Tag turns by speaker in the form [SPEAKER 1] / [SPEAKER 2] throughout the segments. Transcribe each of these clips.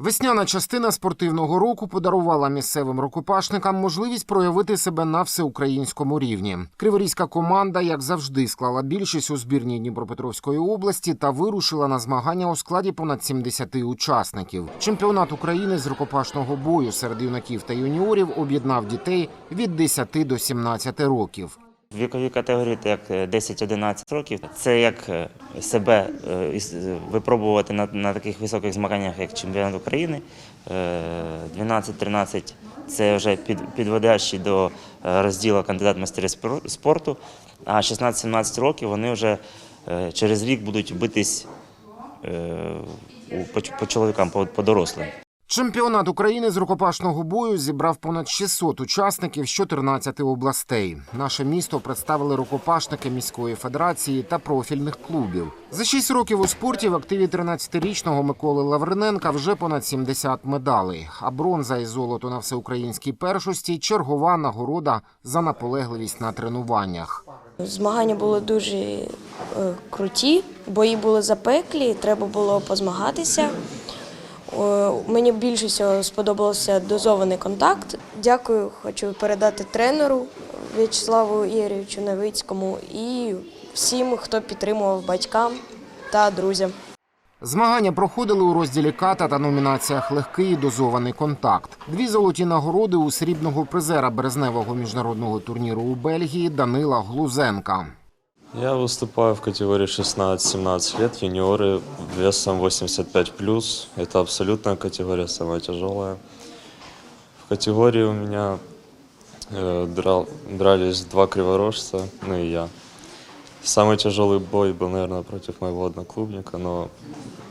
[SPEAKER 1] Весняна частина спортивного року подарувала місцевим рукопашникам можливість проявити себе на всеукраїнському рівні. Криворізька команда, як завжди, склала більшість у збірній Дніпропетровської області та вирушила на змагання у складі понад 70 учасників. Чемпіонат України з рукопашного бою серед юнаків та юніорів об'єднав дітей від 10 до 17 років.
[SPEAKER 2] Вікові категорії, як е, 10-11 років, це як е, себе е, е, випробувати на, на таких високих змаганнях, як чемпіонат України. Е, 12-13 це вже під, підводящі до е, розділу кандидат майстри спорту. А 16-17 років вони вже е, через рік будуть битись е, по, чоловікам, по дорослим.
[SPEAKER 1] Чемпіонат України з рукопашного бою зібрав понад 600 учасників з 14 областей. Наше місто представили рукопашники міської федерації та профільних клубів. За 6 років у спорті в активі 13-річного Миколи Лавриненка вже понад 70 медалей. А бронза і золото на всеукраїнській першості чергова нагорода за наполегливість на тренуваннях.
[SPEAKER 3] Змагання були дуже е, круті, бої були запеклі, треба було позмагатися. Е, Мені більше всього сподобався дозований контакт. Дякую, хочу передати тренеру В'ячеславу Ігоревичу Новицькому і всім, хто підтримував батькам та друзям.
[SPEAKER 1] Змагання проходили у розділі ката та номінаціях легкий і дозований контакт. Дві золоті нагороди у срібного призера березневого міжнародного турніру у Бельгії Данила Глузенка.
[SPEAKER 4] Я выступаю в категории 16-17 лет, юниоры весом 85+. Это абсолютная категория, самая тяжелая. В категории у меня э, драл- дрались два криворожца, ну и я. Самый тяжелый бой был, наверное, против моего одноклубника, но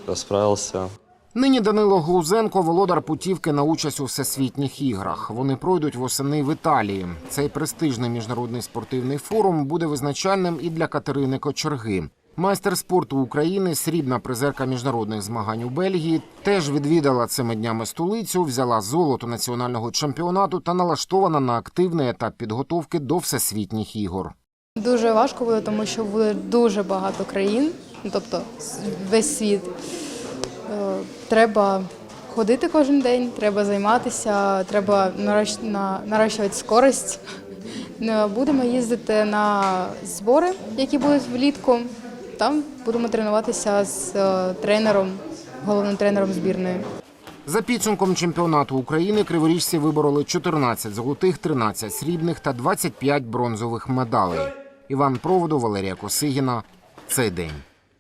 [SPEAKER 4] я справился.
[SPEAKER 1] Нині Данило Глузенко володар путівки на участь у всесвітніх іграх. Вони пройдуть восени в Італії. Цей престижний міжнародний спортивний форум буде визначальним і для Катерини Кочерги. Майстер спорту України, срібна призерка міжнародних змагань у Бельгії, теж відвідала цими днями столицю, взяла золото національного чемпіонату та налаштована на активний етап підготовки до всесвітніх ігор.
[SPEAKER 5] Дуже важко буде, тому що буде дуже багато країн, ну, тобто весь світ. Е, Треба ходити кожен день, треба займатися, треба нарощ- на- нарощувати скорость. Е, Будемо їздити на збори, які будуть влітку. Там будемо тренуватися з е, тренером, головним тренером збірної.
[SPEAKER 1] За підсумком чемпіонату України криворіжці вибороли 14 золотих, 13 срібних та 25 бронзових медалей. Іван Проводу, Валерія Косигіна. Цей день.